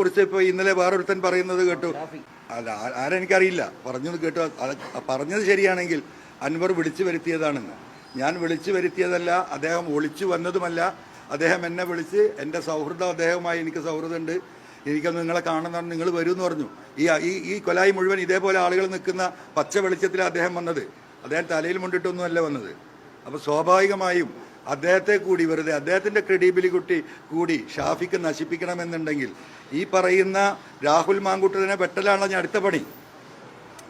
കുറിച്ച് ഇപ്പോൾ ഇന്നലെ വേറൊരുത്തൻ പറയുന്നത് കേട്ടു. അല്ല ആരെനിക്കറിയില്ല. പറഞ്ഞത് കേട്ടു. പറഞ്ഞത് ശരിയാണെങ്കിൽ അൻവർ വിളിച്ചു വരുത്തിയതാണെന്ന്. ഞാൻ വിളിച്ചു വരുത്തിയതല്ല അദ്ദേഹം ഒളിച്ചു വന്നതുമല്ല. അദ്ദേഹം എന്നെ വിളിച്ച് എന്റെ സൗഹൃദം അദ്ദേഹവുമായി എനിക്ക് സൗഹൃദമുണ്ട്. എനിക്കത് നിങ്ങളെ കാണുന്നതാണ് നിങ്ങൾ വരൂ എന്ന് പറഞ്ഞു. ഈ ഈ ഈ കൊലായി മുഴുവൻ ഇതേപോലെ ആളുകൾ നിൽക്കുന്ന പച്ച വെളിച്ചത്തിൽ അദ്ദേഹം വന്നത്. അദ്ദേഹം തലയിൽ മുണ്ടിട്ടൊന്നുമല്ല വന്നത്. അപ്പോൾ സ്വാഭാവികമായും അദ്ദേഹത്തെ കൂടി വെറുതെ അദ്ദേഹത്തിന്റെ ക്രെഡിബിലിറ്റി കൂടി ഷാഫിക്ക് നശിപ്പിക്കണമെന്നുണ്ടെങ്കിൽ ഈ പറയുന്ന രാഹുൽ മാങ്കുട്ടതിനെ വെട്ടലാണല്ലോ ഞാൻ അടുത്ത പണി.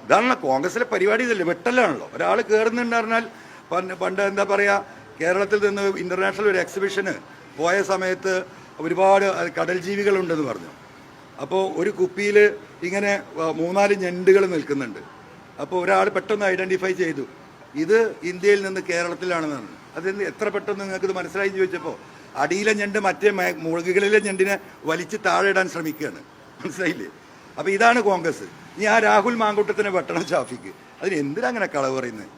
ഇതാണല്ലോ കോൺഗ്രസിലെ പരിപാടി ഇതല്ലേ? വെട്ടലാണല്ലോ. ഒരാൾ കയറുന്നുണ്ട് പറഞ്ഞാൽ പണ്ട് പണ്ട് എന്താ പറയുക കേരളത്തിൽ നിന്ന് ഇന്റർനാഷണൽ ഒരു എക്സിബിഷന് പോയ സമയത്ത് ഒരുപാട് കടൽ ജീവികളുണ്ടെന്ന് പറഞ്ഞു. അപ്പോൾ ഒരു കുപ്പിയിൽ ഇങ്ങനെ മൂന്നാൽ ഞണ്ടുകൾ നിൽക്കുന്നുണ്ട്. അപ്പോൾ ഒരാൾ പെട്ടെന്ന് ഐഡന്റിഫൈ ചെയ്തു. ഇത് ഇന്ത്യയിൽ നിന്ന് കേരളത്തിലാണെന്നാണ് അതിന് എത്ര പെട്ടെന്ന് നിങ്ങൾക്ക് ഇത് മനസ്സിലായി ചോദിച്ചപ്പോൾ അടിയിലെ ഞണ്ട് മറ്റേ മുളകുകളിലെ ഞണ്ടിനെ വലിച്ച് താഴെ ഇടാൻ ശ്രമിക്കുകയാണ്. മനസ്സിലായില്ലേ? അപ്പോൾ ഇതാണ് കോൺഗ്രസ്. ഇനി ആ രാഹുൽ മാങ്കൂട്ടത്തിനെ വെട്ടണം ഷാഫിക്ക്. അതിന് എന്തിനങ്ങനെ കളവ് പറയുന്നത്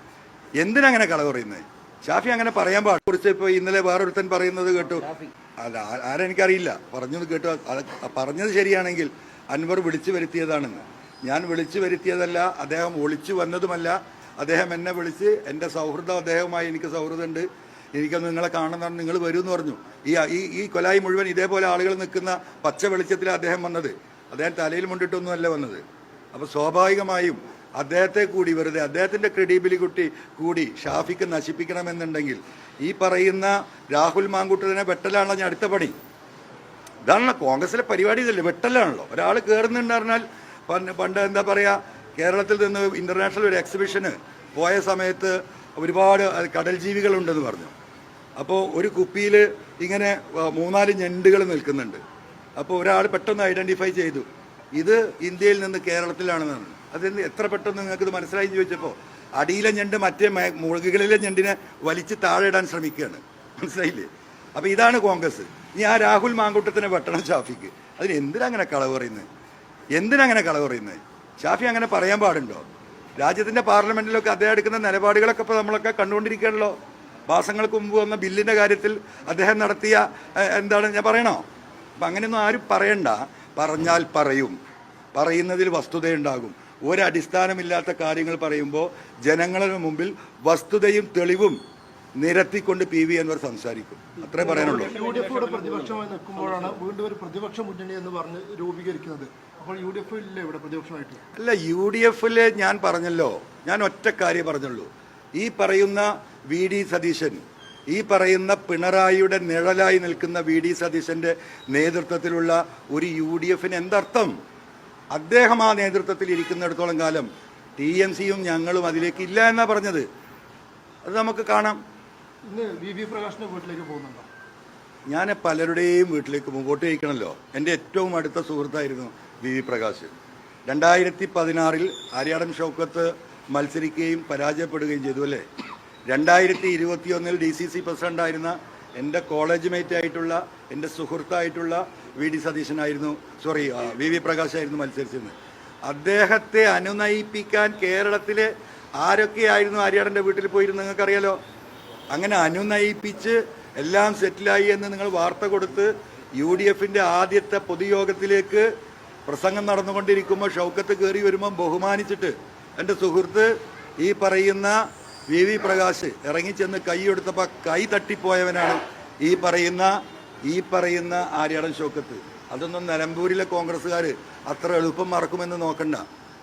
എന്തിനങ്ങനെ കളവ് പറയുന്നത് ഷാഫി അങ്ങനെ പറയാൻ പാടില്ല. കുറിച്ച് ഇപ്പോൾ ഇന്നലെ വേറൊരുത്തൻ പറയുന്നത് കേട്ടു. അല്ല ആരെനിക്കറിയില്ല. പറഞ്ഞത് കേട്ടു. അത് പറഞ്ഞത് ശരിയാണെങ്കിൽ അൻവർ വിളിച്ചു വരുത്തിയതാണെന്ന്. ഞാൻ വിളിച്ചു വരുത്തിയതല്ല അദ്ദേഹം ഒളിച്ചു വന്നതുമല്ല. അദ്ദേഹം എന്നെ വിളിച്ച് എന്റെ സൗഹൃദം അദ്ദേഹവുമായി എനിക്ക് സൗഹൃദമുണ്ട്. എനിക്കൊന്ന് നിങ്ങളെ കാണുന്നതാണ് നിങ്ങൾ വരൂ എന്ന് പറഞ്ഞു. ഈ ഈ കൊലായി മുഴുവൻ ഇതേപോലെ ആളുകൾ നിൽക്കുന്ന പച്ച വെളിച്ചത്തിൽ അദ്ദേഹം വന്നത്. അദ്ദേഹം തലയിൽ മുണ്ടിട്ടൊന്നുമല്ല വന്നത്. അപ്പോൾ സ്വാഭാവികമായും അദ്ദേഹത്തെ കൂടി വെറുതെ അദ്ദേഹത്തിന്റെ ക്രെഡിബിലിറ്റി കൂടി ഷാഫിക്ക് നശിപ്പിക്കണമെന്നുണ്ടെങ്കിൽ ഈ പറയുന്ന രാഹുൽ മാങ്കൂട്ടത്തിനെ വെട്ടലാണല്ലോ ഞാൻ അടുത്ത പണി. ഇതാണല്ലോ കോൺഗ്രസിലെ പരിപാടി ഇതല്ലേ? വെട്ടലാണല്ലോ. ഒരാൾ കയറുന്നുണ്ടായിരുന്നാൽ പണ്ട് എന്താ പറയുക കേരളത്തിൽ നിന്ന് ഇന്റർനാഷണൽ ഒരു എക്സിബിഷന് പോയ സമയത്ത് ഒരുപാട് കടൽ ജീവികളുണ്ടെന്ന് പറഞ്ഞു. അപ്പോൾ ഒരു കുപ്പിയിൽ ഇങ്ങനെ മൂന്നാൽ ഞണ്ടുകൾ നിൽക്കുന്നുണ്ട്. അപ്പോൾ ഒരാൾ പെട്ടെന്ന് ഐഡന്റിഫൈ ചെയ്തു ഇത് ഇന്ത്യയിൽ നിന്ന് കേരളത്തിലാണെന്നാണ്. അത് എത്ര പെട്ടെന്ന് നിങ്ങൾക്ക് ഇത് മനസ്സിലായി ചോദിച്ചപ്പോൾ അടിയിലെ ഞണ്ട് മറ്റേ മുളകുകളിലെ ഞണ്ടിനെ വലിച്ച് താഴെ ഇടാൻ ശ്രമിക്കുകയാണ്. മനസ്സിലായില്ലേ? അപ്പോൾ ഇതാണ് കോൺഗ്രസ്. ഇനി ആ രാഹുൽ മാങ്കൂട്ടത്തിനെ വെട്ടണം ഷാഫിക്ക്. അതിന് എന്തിനങ്ങനെ കളവ് പറയുന്നത് എന്തിനങ്ങനെ കളവ് പറയുന്നത് ഷാഫി അങ്ങനെ പറയാൻ പാടുണ്ടോ? രാജ്യത്തിന്റെ പാർലമെന്റിലൊക്കെ അദ്ദേഹം എടുക്കുന്ന നിലപാടുകളൊക്കെ ഇപ്പോൾ നമ്മളൊക്കെ കണ്ടുകൊണ്ടിരിക്കുകയാണല്ലോ. മാസങ്ങൾക്ക് മുമ്പ് വന്ന ബില്ലിന്റെ കാര്യത്തിൽ അദ്ദേഹം നടത്തിയ എന്താണ് ഞാൻ പറയണോ? അപ്പം അങ്ങനെയൊന്നും ആരും പറയണ്ട. പറഞ്ഞാൽ പറയും. പറയുന്നതിൽ വസ്തുതയുണ്ടാകും. ഒരടിസ്ഥാനമില്ലാത്ത കാര്യങ്ങൾ പറയുമ്പോൾ ജനങ്ങളുടെ മുമ്പിൽ വസ്തുതയും തെളിവും നിരത്തിക്കൊണ്ട് പി വി എന്നവർ സംസാരിക്കും. അത്രേ പറയാനുള്ളൂ. യു ഡി എഫ് പ്രതിപക്ഷമായി നിൽക്കുമ്പോഴാണ് വീണ്ടും ഒരു പ്രതിപക്ഷ മുന്നണി എന്ന് പറഞ്ഞ് രൂപീകരിക്കുന്നത്. അപ്പോൾ യു ഡി എഫ് ഇല്ലേ ഇവിടെ പ്രതിപക്ഷമായിട്ട്? അല്ല യു ഡി എഫിൽ ഞാൻ പറഞ്ഞല്ലോ. ഞാൻ ഒറ്റ കാര്യം പറഞ്ഞുള്ളൂ. ഈ പറയുന്ന വി ഡി സതീശൻ ഈ പറയുന്ന പിണറായിയുടെ നിഴലായി നിൽക്കുന്ന വി ഡി സതീശന്റെ നേതൃത്വത്തിലുള്ള ഒരു യു ഡി എഫിന് എന്തർത്ഥം? അദ്ദേഹം ആ നേതൃത്വത്തിൽ ഇരിക്കുന്നിടത്തോളം കാലം ടി എം സിയും ഞങ്ങളും അതിലേക്ക് ഇല്ല എന്നാ പറഞ്ഞത്. അത് നമുക്ക് കാണാം. ഞാൻ പലരുടെയും വീട്ടിലേക്ക് മുമ്പോട്ട് വോട്ട് എന്റെ ഏറ്റവും അടുത്ത സുഹൃത്തായിരുന്നു വി വി പ്രകാശ്. രണ്ടായിരത്തി പതിനാറിൽ ആര്യാടൻ ഷൗക്കത്ത് മത്സരിക്കുകയും പരാജയപ്പെടുകയും ചെയ്തു അല്ലേ? രണ്ടായിരത്തി ഇരുപത്തിയൊന്നിൽ ഡി സി സി പ്രസിഡന്റായിരുന്ന എന്റെ കോളേജ് മേറ്റ് ആയിട്ടുള്ള എന്റെ സുഹൃത്തായിട്ടുള്ള വി ഡി സതീശനായിരുന്നു സോറി വി വി പ്രകാശായിരുന്നു മത്സരിച്ചിരുന്നത്. അദ്ദേഹത്തെ അനുനയിപ്പിക്കാൻ കേരളത്തിലെ ആരൊക്കെയായിരുന്നു ആര്യാടന്റെ വീട്ടിൽ പോയിരുന്നു നിങ്ങൾക്കറിയാലോ? അങ്ങനെ അനുനയിപ്പിച്ച് എല്ലാം സെറ്റിലായി എന്ന് നിങ്ങൾ വാർത്ത കൊടുത്ത് യു ഡി എഫിന്റെ ആദ്യത്തെ പൊതുയോഗത്തിലേക്ക് പ്രസംഗം നടന്നുകൊണ്ടിരിക്കുമ്പോൾ ഷൗക്കത്ത് കയറി വരുമ്പോൾ ബഹുമാനിച്ചിട്ട് എന്റെ സുഹൃത്ത് ഈ പറയുന്ന വി വി പ്രകാശ് ഇറങ്ങിച്ചെന്ന് കൈ എടുത്തപ്പോൾ കൈ തട്ടിപ്പോയവനാണ് ഈ പറയുന്ന ഈ പറയുന്ന ആര്യാടൻ ഷൗക്കത്ത്. അതൊന്നും നിലമ്പൂരിലെ കോൺഗ്രസ്സുകാർ അത്ര എളുപ്പം മറക്കുമെന്ന് നോക്കണ്ട.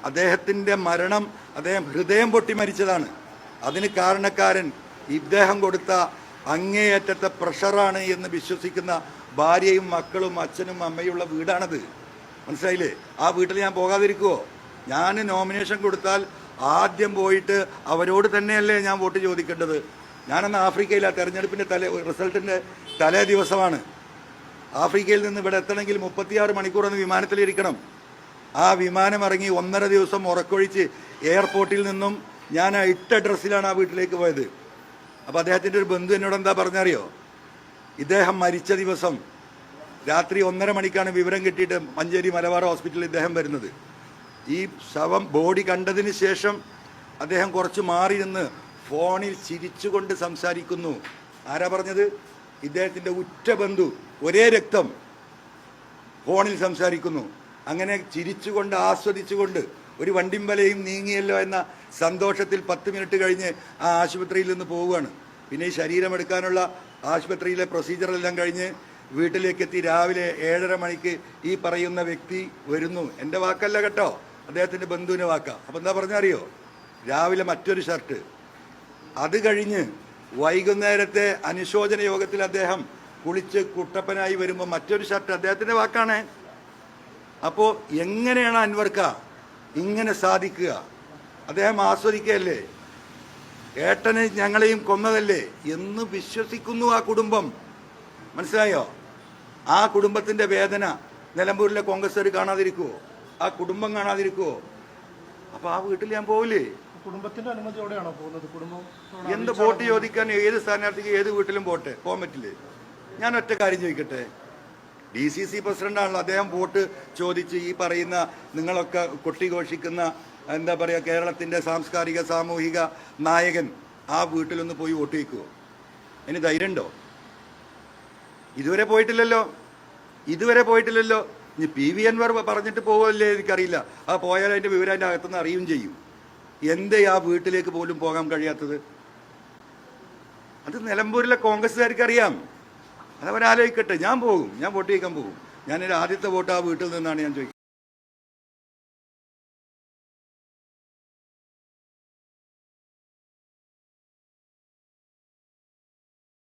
അദ്ദേഹത്തിന്റെ മരണം അദ്ദേഹം ഹൃദയം പൊട്ടി മരിച്ചതാണ്. അതിന് കാരണക്കാരൻ ഇദ്ദേഹം കൊടുത്ത അങ്ങേയറ്റത്തെ പ്രഷറാണ് എന്ന് വിശ്വസിക്കുന്ന ഭാര്യയും മക്കളും അച്ഛനും അമ്മയുള്ള വീടാണത്. മനസ്സിലായില്ലേ? ആ വീട്ടിൽ ഞാൻ പോകാതിരിക്കുമോ ഞാൻ നോമിനേഷൻ കൊടുത്താൽ ആദ്യം പോയിട്ട് അവരോട് തന്നെയല്ലേ ഞാൻ വോട്ട് ചോദിക്കേണ്ടത്? ഞാനന്ന് ആഫ്രിക്കയിൽ ആ തെരഞ്ഞെടുപ്പിന്റെ തലേ റിസൾട്ടിന്റെ തലേ ദിവസമാണ്. ആഫ്രിക്കയിൽ നിന്ന് ഇവിടെ എത്തണമെങ്കിൽ മുപ്പത്തിയാറ് മണിക്കൂർ ഒന്ന് വിമാനത്തിലിരിക്കണം. ആ വിമാനം ഇറങ്ങി ഒന്നര ദിവസം ഉറക്കൊഴിച്ച് എയർപോർട്ടിൽ നിന്നും ഞാൻ ഇട്ട ഡ്രസ്സിലാണ് ആ വീട്ടിലേക്ക് പോയത്. അപ്പോൾ അദ്ദേഹത്തിന്റെ ഒരു ബന്ധു എന്നോട് എന്താ പറഞ്ഞറിയോ? ഇദ്ദേഹം മരിച്ച ദിവസം രാത്രി ഒന്നര മണിക്കാണ് വിവരം കിട്ടിയിട്ട് മഞ്ചേരി മലബാർ ഹോസ്പിറ്റലിൽ ഇദ്ദേഹം വരുന്നത്. ഈ ശവം ബോഡി കണ്ടതിന് ശേഷം അദ്ദേഹം കുറച്ച് മാറി നിന്ന് ഫോണിൽ ചിരിച്ചുകൊണ്ട് സംസാരിക്കുന്നു. ആരാ പറഞ്ഞത്? ഇദ്ദേഹത്തിന്റെ ഉറ്റ ബന്ധു ഒരേ രക്തം ഫോണിൽ സംസാരിക്കുന്നു. അങ്ങനെ ചിരിച്ചുകൊണ്ട് ആസ്വദിച്ചുകൊണ്ട് ഒരു വണ്ടിമ്പലയും നീങ്ങിയല്ലോ എന്ന സന്തോഷത്തിൽ പത്ത് മിനിറ്റ് കഴിഞ്ഞ് ആ ആശുപത്രിയിൽ നിന്ന് പോവുകയാണ്. പിന്നെ ഈ ശരീരം എടുക്കാനുള്ള ആശുപത്രിയിലെ പ്രൊസീജിയറെല്ലാം കഴിഞ്ഞ് വീട്ടിലേക്ക് എത്തി രാവിലെ ഏഴര മണിക്ക് ഈ പറയുന്ന വ്യക്തി വരുന്നു. എന്റെ വാക്കല്ല കേട്ടോ. അദ്ദേഹത്തിന്റെ ബന്ധുവിന്റെ വാക്കാ. അപ്പം എന്താ പറഞ്ഞറിയോ? രാവിലെ മറ്റൊരു ഷർട്ട്. അത് കഴിഞ്ഞ് വൈകുന്നേരത്തെ അനുശോചന യോഗത്തിൽ അദ്ദേഹം കുളിച്ച് കുട്ടപ്പനായി വരുമ്പോൾ മറ്റൊരു ഷർട്ട് അദ്ദേഹത്തിന്റെ വാക്കാണ്. അപ്പോൾ എങ്ങനെയാണ് അൻവർക്ക ഇങ്ങനെ സാധിക്കുക. അദ്ദേഹം ആസ്വദിക്കുകയല്ലേ ഏട്ടന് ഞങ്ങളെയും കൊന്നതല്ലേ? എന്ന് വിശ്വസിക്കുന്നു ആ കുടുംബം. മനസ്സിലായോ? ആ കുടുംബത്തിന്റെ വേദന നിലമ്പൂരിലെ കോൺഗ്രസ്സുകാർ കാണാതിരിക്കുവോ? ആ കുടുംബം കാണാതിരിക്കുവോ? അപ്പൊ ആ വീട്ടിൽ ഞാൻ പോവില്ലേ? കുടുംബത്തിന്റെ അനുമതിയോടെയാണോ പോകുന്നത്? കുടുംബം എന്ത് വോട്ട് ചോദിക്കാൻ ഏത് സ്ഥാനാർത്ഥിക്ക് ഏത് വീട്ടിലും പോട്ടെ? പോകാൻ പറ്റില്ലേ? ഞാൻ ഒറ്റ കാര്യം ചോദിക്കട്ടെ? ഡി സി സി പ്രസിഡന്റാണല്ലോ. അദ്ദേഹം വോട്ട് ചോദിച്ച് ഈ പറയുന്ന നിങ്ങളൊക്കെ കൊട്ടിഘോഷിക്കുന്ന എന്താ പറയുക കേരളത്തിന്റെ സാംസ്കാരിക സാമൂഹിക നായകൻ ആ വീട്ടിലൊന്ന് പോയി വോട്ട് വയ്ക്കുമോ അതിന് ധൈര്യമുണ്ടോ? ഇതുവരെ പോയിട്ടില്ലല്ലോ. ഇതുവരെ പോയിട്ടില്ലല്ലോ. ഇനി പി വി അൻവർ പറഞ്ഞിട്ട് പോകുമല്ലേ എനിക്കറിയില്ല. ആ പോയാൽ അതിന്റെ വിവരം അതിന്റെ അകത്തുനിന്ന് അറിയും ചെയ്യും. എന്തേ ആ വീട്ടിലേക്ക് പോലും പോകാൻ കഴിയാത്തത്? അത് നിലമ്പൂരിലെ കോൺഗ്രസ്സുകാർക്ക് അറിയാം അതവരാലോചിക്കട്ടെ. ഞാൻ പോകും. ഞാൻ വോട്ട് ചെയ്യിക്കാൻ പോകും. ഞാൻ എന്റെ ആദ്യത്തെ വോട്ട് ആ വീട്ടിൽ നിന്നാണ് ഞാൻ ചോദിക്കുന്നത്.